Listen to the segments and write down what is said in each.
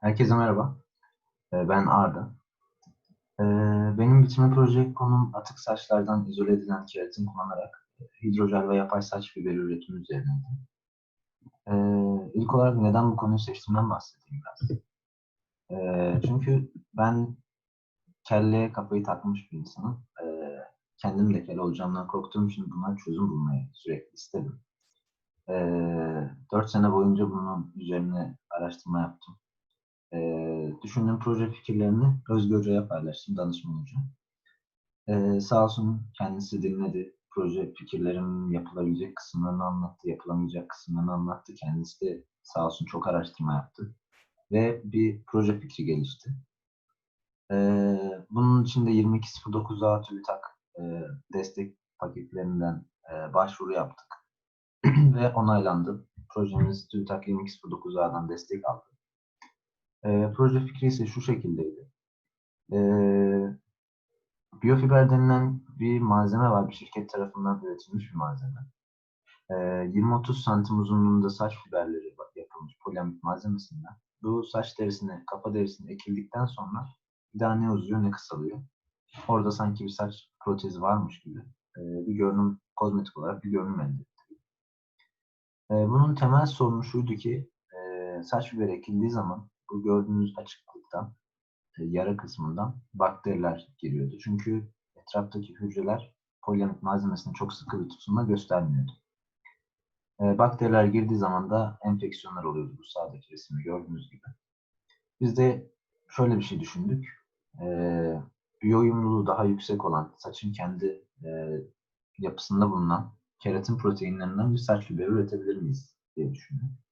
Herkese merhaba. Ee, Ben Arda. Ee, Benim bitirme proje konum atık saçlardan izole edilen keratin kullanarak hidrojel ve yapay saç fiberi üretimi üzerineydi. Ee, İlk olarak neden bu konuyu seçtiğimden bahsedeyim biraz. Çünkü ben kelleye kafayı takmış bir insanım. Kendim de kelle olacağımdan korktuğum için buna çözüm bulmayı sürekli istedim. Dört sene boyunca bunun üzerine araştırma yaptım. Ee, düşündüğüm proje fikirlerini Özgür Hoca'ya paylaştım, danışman hoca. Ee, sağ olsun kendisi dinledi. Proje fikirlerimin yapılabilecek kısımlarını anlattı, yapılamayacak kısımlarını anlattı. Kendisi de sağ olsun çok araştırma yaptı. Ve bir proje fikri gelişti. Ee, bunun için de 2209A TÜBİTAK e, destek paketlerinden e, başvuru yaptık. Ve onaylandı. Projemiz TÜBİTAK 2209A'dan destek aldı. E, proje fikri ise şu şekildeydi. E, biyofiber denilen bir malzeme var. Bir şirket tarafından üretilmiş bir malzeme. E, 20-30 santim uzunluğunda saç fiberleri yapılmış poliamid malzemesinden. Bu saç derisine, kafa derisine ekildikten sonra bir daha ne uzuyor ne kısalıyor. Orada sanki bir saç protezi varmış gibi e, bir görünüm, kozmetik olarak bir görünüm elde ettik. E, bunun temel sorunu şuydu ki e, saç fiberi ekildiği zaman bu gördüğünüz açıklıktan, e, yara kısmından bakteriler giriyordu. Çünkü etraftaki hücreler poliamid malzemesini çok sıkı bir tutumla göstermiyordu. E, bakteriler girdiği zaman da enfeksiyonlar oluyordu bu sağdaki resimde gördüğünüz gibi. Biz de şöyle bir şey düşündük. E, biyouyumluluğu daha yüksek olan, saçın kendi yapısında bulunan keratin proteinlerinden bir saç fiberi üretebilir miyiz diye düşündük.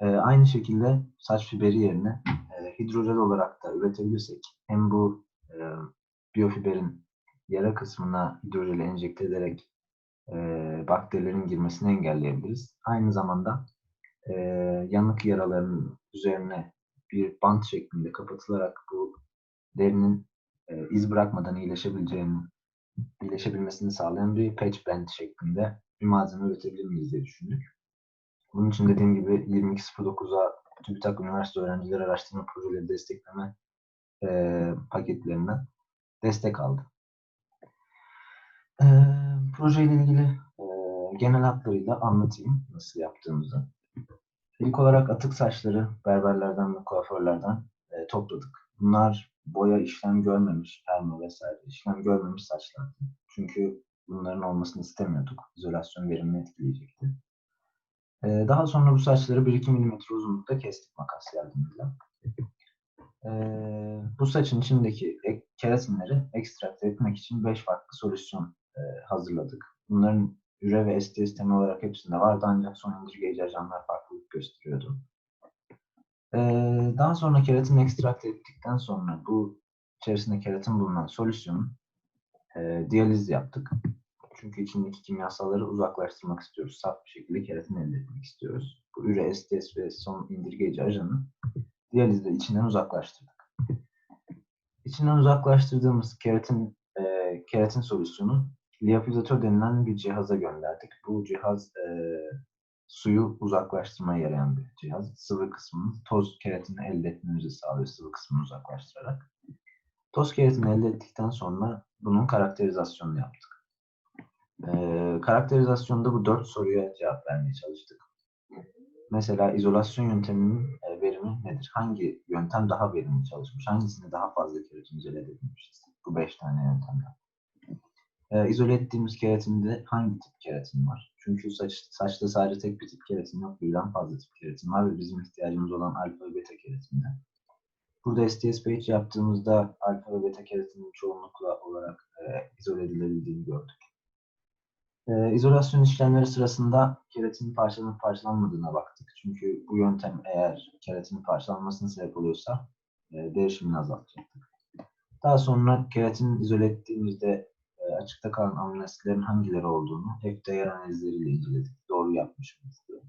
E, aynı şekilde saç fiberi yerine e, hidrojel olarak da üretebilirsek hem bu e, biyofiberin yara kısmına hidrojeli enjekte ederek e, bakterilerin girmesini engelleyebiliriz. Aynı zamanda e, yanık yaraların üzerine bir bant şeklinde kapatılarak bu derinin e, iz bırakmadan iyileşebileceğini, iyileşebilmesini sağlayan bir patch band şeklinde bir malzeme üretebilir miyiz diye düşündük. Bunun için dediğim gibi 2209'a TÜBİTAK Üniversite Öğrencileri Araştırma Projeleri Destekleme e, paketlerinden destek aldı. E, projeyle ilgili e, genel hatlarıyla anlatayım nasıl yaptığımızı. İlk olarak atık saçları berberlerden ve kuaförlerden e, topladık. Bunlar boya işlem görmemiş, perma vesaire işlem görmemiş saçlardı. Çünkü bunların olmasını istemiyorduk. İzolasyon verimini etkileyecekti. Ee, daha sonra bu saçları 1-2 mm uzunlukta kestik makas yardımıyla. Ee, bu saçın içindeki ek, keratinleri ekstrakte etmek için 5 farklı solüsyon e, hazırladık. Bunların üre ve STS temel olarak hepsinde vardı ancak son indirgeyici ajanlar farklılık gösteriyordu. Ee, daha sonra keratin ekstrakte ettikten sonra bu içerisinde keratin bulunan solüsyonu e, diyaliz yaptık. Çünkü içindeki kimyasalları uzaklaştırmak istiyoruz. Saf bir şekilde keratin elde etmek istiyoruz. Bu üre, STS ve son indirgeyici ajanı diyalizde içinden uzaklaştırdık. İçinden uzaklaştırdığımız keratin e, keratin solüsyonu liofilizatör denilen bir cihaza gönderdik. Bu cihaz e, suyu uzaklaştırmaya yarayan bir cihaz. Sıvı kısmını, toz keratini elde etmemizi sağlıyor sıvı kısmını uzaklaştırarak. Toz keratini elde ettikten sonra bunun karakterizasyonunu yaptık. Karakterizasyonda bu dört soruya cevap vermeye çalıştık. Mesela izolasyon yönteminin e, verimi nedir? Hangi yöntem daha verimli çalışmış? Hangisinde daha fazla keratin izole edilmişiz? Bu beş tane yöntemden. Ee, izole ettiğimiz keratinde hangi tip keratin var? Çünkü saç, saçta sadece tek bir tip keratin yok, birden fazla tip keratin var ve bizim ihtiyacımız olan alfa ve beta keratinden. Burada STS page yaptığımızda alfa ve beta keratinin çoğunlukla olarak e, izole edilebildiğini gördük. E, izolasyon işlemleri sırasında keratinin parçalanıp parçalanmadığına baktık. Çünkü bu yöntem eğer keratinin parçalanmasına sebep oluyorsa e, değişimini azaltacaktık. Daha sonra keratini izole ettiğimizde e, açıkta kalan amino hangileri olduğunu FDA analizleriyle inceledik. Doğru yapmış mıyız diye.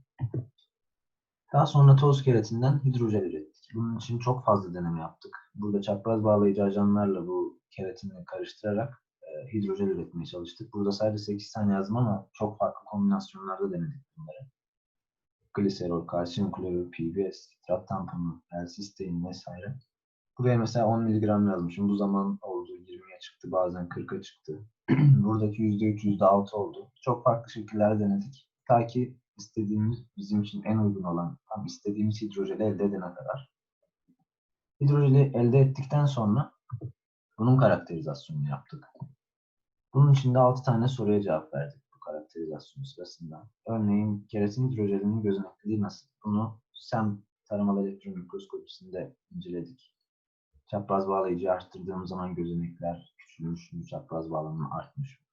Daha sonra toz keratinden hidrojel ürettik. Bunun için çok fazla deneme yaptık. Burada çapraz bağlayıcı ajanlarla bu keratini karıştırarak hidrojel üretmeye çalıştık. Burada sadece 8 tane yazdım ama çok farklı kombinasyonlarda denedik bunları. gliserol, kalsiyum klorür, PBS, nitrat tamponu, elsistein vesaire. Buraya mesela 10 mg yazmışım. Bu zaman oldu 20'ye çıktı, bazen 40'a çıktı. Buradaki %3, %6 oldu. Çok farklı şekiller denedik. Ta ki istediğimiz, bizim için en uygun olan, tam istediğimiz hidrojeli elde edene kadar. Hidrojeli elde ettikten sonra bunun karakterizasyonunu yaptık. Bunun için de 6 tane soruya cevap verdik bu karakterizasyon sırasında. Örneğin keratin hidrojelinin gözenekliliği nasıl? Bunu SEM taramalı elektron mikroskopisinde inceledik. Çapraz bağlayıcı arttırdığımız zaman gözenekler küçülmüş mü, çapraz bağlanma artmış mı?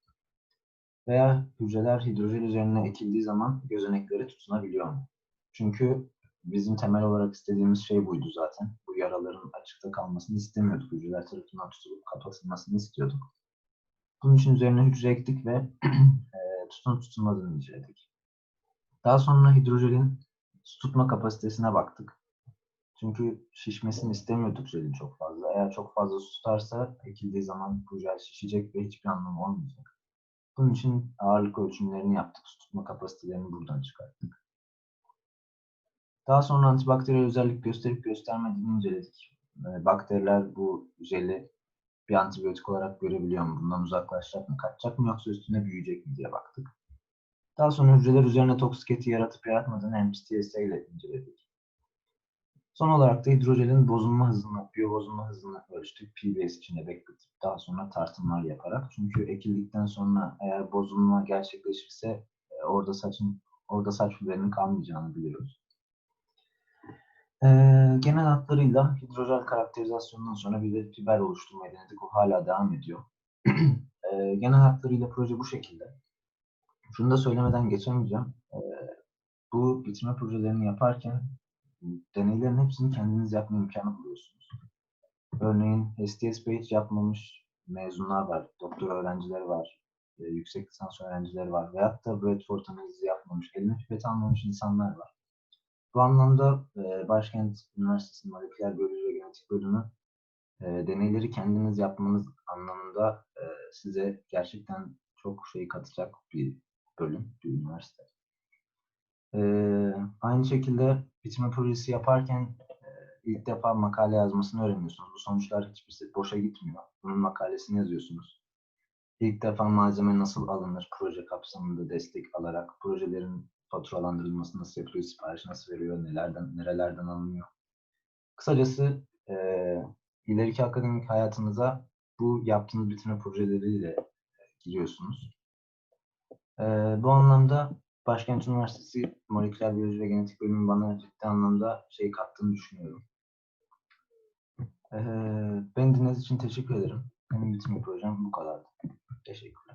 Veya hücreler hidrojel üzerine ekildiği zaman gözenekleri tutunabiliyor mu? Çünkü bizim temel olarak istediğimiz şey buydu zaten. Bu yaraların açıkta kalmasını istemiyorduk. Hücreler tarafından tutulup kapatılmasını istiyorduk. Bunun için üzerine hücre ektik ve e, tutunup tutunmadığını inceledik. Daha sonra hidrojelin tutma kapasitesine baktık. Çünkü şişmesini istemiyorduk jelin çok fazla. Eğer çok fazla su tutarsa ekildiği zaman bu jel şişecek ve hiçbir anlamı olmayacak. Bunun için ağırlık ölçümlerini yaptık. Su tutma kapasitelerini buradan çıkarttık. Daha sonra antibakteriyel özellik gösterip göstermediğini inceledik. E, bakteriler bu jeli bir antibiyotik olarak görebiliyor mu? Bundan uzaklaşacak mı, kaçacak mı yoksa üstüne büyüyecek mi diye baktık. Daha sonra hücreler üzerine toksik etki yaratıp yaratmadığını MPTSA ile inceledik. Son olarak da hidrojelin bozulma hızını, biyobozulma hızını ölçtük. PBS içinde bekletip daha sonra tartımlar yaparak. Çünkü ekildikten sonra eğer bozulma gerçekleşirse e, orada saçın orada saç fiberinin kalmayacağını biliyoruz. Ee, genel hatlarıyla hidrojel karakterizasyonundan sonra bir de fiber oluşturmayı denedik. O hala devam ediyor. ee, genel hatlarıyla proje bu şekilde. Şunu da söylemeden geçemeyeceğim. Ee, bu bitirme projelerini yaparken deneylerin hepsini kendiniz yapma imkanı buluyorsunuz. Örneğin STS hiç yapmamış mezunlar var, doktor öğrencileri var, e, yüksek lisans öğrencileri var veyahut da Bradford analizi yapmamış, eline pipet almamış insanlar var. Bu anlamda e, Başkent Üniversitesi Moleküler Biyoloji ve Genetik Bölümü e, deneyleri kendiniz yapmanız anlamında e, size gerçekten çok şey katacak bir bölüm, bir üniversite. E, aynı şekilde bitirme projesi yaparken e, ilk defa makale yazmasını öğreniyorsunuz. Bu sonuçlar hiçbirisi boşa gitmiyor. Bunun makalesini yazıyorsunuz. İlk defa malzeme nasıl alınır proje kapsamında destek alarak projelerin faturalandırılması nasıl yapılıyor, sipariş nasıl veriyor, nelerden, nerelerden alınıyor. Kısacası e, ileriki akademik hayatınıza bu yaptığınız bitirme projeleriyle giriyorsunuz. E, bu anlamda Başkent Üniversitesi Moleküler Biyoloji ve Genetik Bölümü bana ciddi anlamda şey kattığını düşünüyorum. E, beni dinlediğiniz için teşekkür ederim. Benim bitirme projem bu kadardı. Teşekkür